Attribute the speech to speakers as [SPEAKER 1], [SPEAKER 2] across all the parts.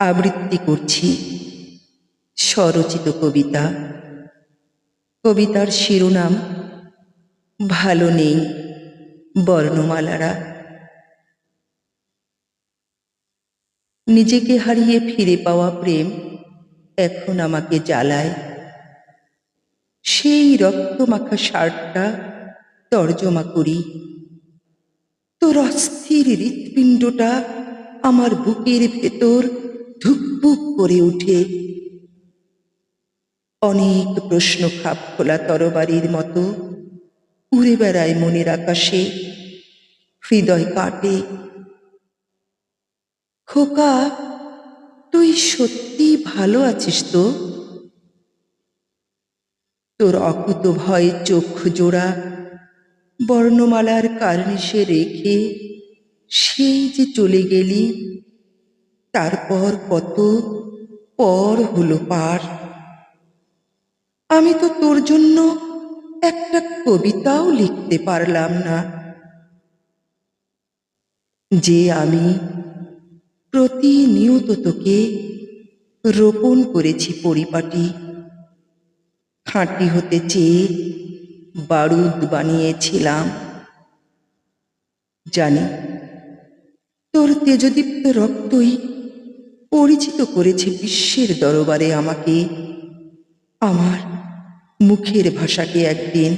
[SPEAKER 1] আবৃত্তি করছি। স্বরচিত কবিতা। কবিতার শিরোনাম, ভালো নেই বর্ণমালারা। নিজেকে হারিয়ে ফিরে পাওয়া প্রেম এখন আমাকে জ্বালায়। সেই রক্তমাখা শার্টটা তর্জমা করি। তোর অস্থির হৃৎপিণ্ডটা আমার বুকের ভেতর ধুকপুক করে উঠে। অনেক প্রশ্ন খাপ খোলা তরবারির মতো। উড়ে বেড়ায় মনের আকাশে। হৃদয় কাটে খোকা, তুই সত্যি ভালো আছিস তো? তোর অকুত ভয়ে চোখ জোড়া। বর্ণমালার কার্নিশে রেখে সেই যে চলে গেলি। তারপর কত পর হলো পার। আমি তো তোর জন্য একটা কবিতাও লিখতে পারলাম না। যে আমি প্রতিনিয়ত তোকে রোপণ করেছি পরিপাটি, খাঁটি হতে চেয়ে বারুদ বানিয়েছিলাম। জানি তোর তেজদীপ্ত রক্তই পরিচিত করেছে বিশ্বের দরবারে আমাকে। আমার মুখের ভাষাকে একদিন,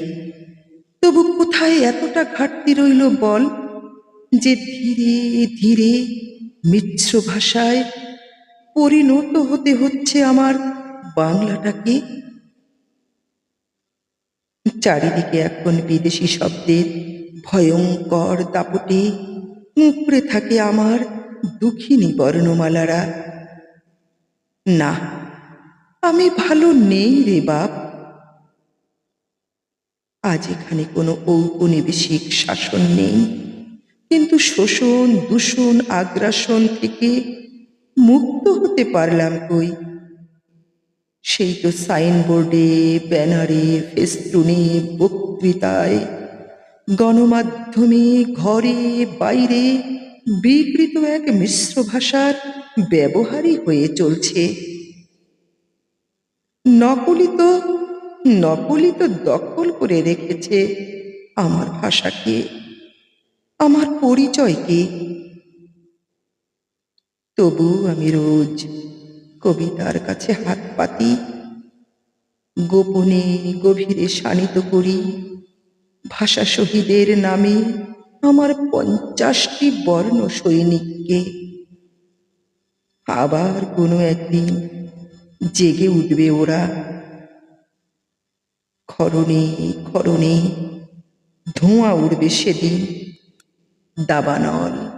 [SPEAKER 1] তবু কোথায় এতটা ঘাটতি রইল বল যে ধীরে ধীরে মিশ্র ভাষায় পরিণত হতে হচ্ছে আমার বাংলাটাকে? চারিদিকে এখন বিদেশি শব্দের ভয়ঙ্কর দাপটে মুখড়ে থাকে আমার দুঃখিনী বর্ণমালারা। না, আমি ভালো নেই রে বাপ। আজ এখানে কোনো ঔপনিবেশিক শাসন নেই। কিন্তু শোষণ, দূষণ, আগ্রাসন থেকে মুক্ত হতে পারলাম কই? সেই তো সাইনবোর্ডে, ব্যানারে, ফেস্টুনে, বক্তৃতায়, গণমাধ্যমে, ঘরে, বাইরে বিকৃত এক মিশ্র ভাষার ব্যবহারই হয়ে চলছে। নকলি তো নকলি তো দখল করে রেখেছে আমার ভাষাকে, আমার পরিচয়কে। তবু আমি রোজ কবিতার কাছে হাত পাতি, গোপনে গভীরে শানিত করি ভাষা শহীদের নামে আমার পঞ্চাশটি বর্ণ সৈনিককে। আবার কোনো একদিন জেগে উঠবে ওরা। খরণে খরণে ধোঁয়া উঠবে সেদিন দাবানল।